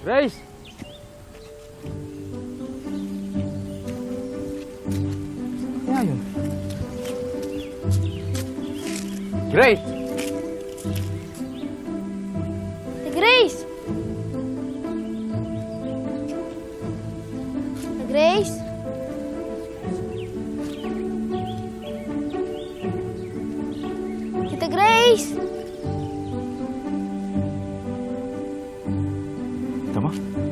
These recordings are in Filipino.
Grace! Kaya yun? Grace! Ate Grace! Ate Grace? Tita Grace! off.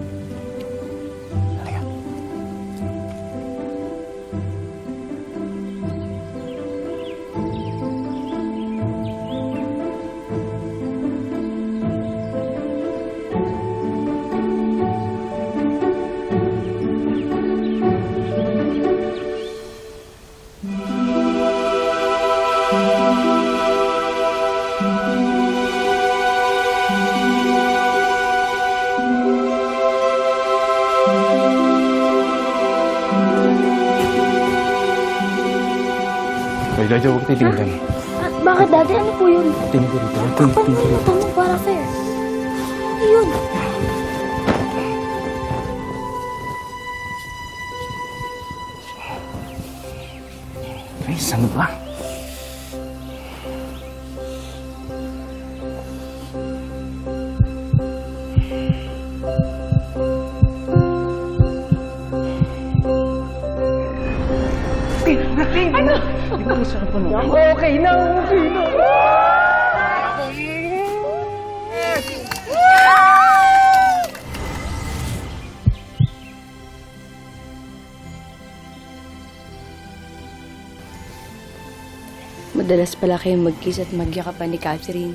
Jojo, huwag titingin lang. Ah, bakit dati? Ano po yun? Tingin ko rito. Tingin, ko rito. Tanong para fair. Ayun. Grace, ano ba? Okay na, okay na. Madalas pala kayong mag-kiss at magyakapan ni Catherine.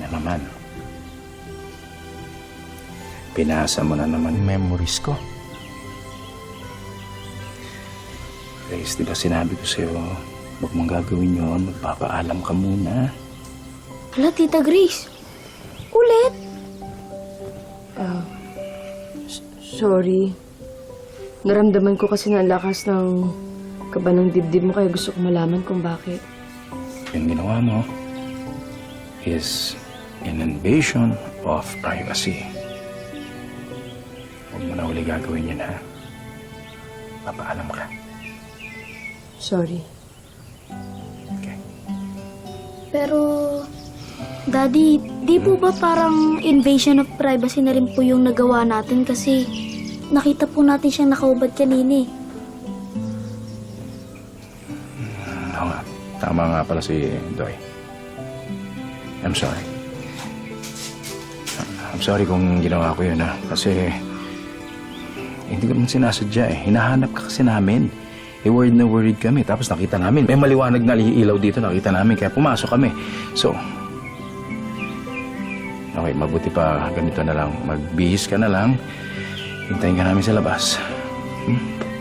Na naman. Pinasa mo na naman yung memories ko. Grace, di ba sinabi ko sa'yo, huwag mong gagawin yun, magpapaalam ka muna. Wala, Tita Grace. Ulit. Sorry. Naramdaman ko kasi na ang lakas ng kaba ng dibdib mo kaya gusto ko malaman kung bakit. Yung ginawa mo is an invasion of privacy. Huwag mo na uli gagawin yun, ha? Papaalam ka. Sorry. Okay. Pero, Daddy, di po ba parang invasion of privacy na rin po yung nagawa natin kasi nakita po natin siyang nakaubad kanina eh. Oo nga. Tama nga pala si Doy. I'm sorry. I'm sorry kung ginawa ko yun, ha? Kasi hindi ko naman sinasadya, eh. Hinahanap ka kasi namin. Eh, worried na worried kami. Tapos nakita namin. May maliwanag na ilaw dito. Nakita namin. Kaya pumasok kami. So, okay, mabuti pa ganito na lang. Magbihis ka na lang. Hintayin ka namin sa labas. Hmm?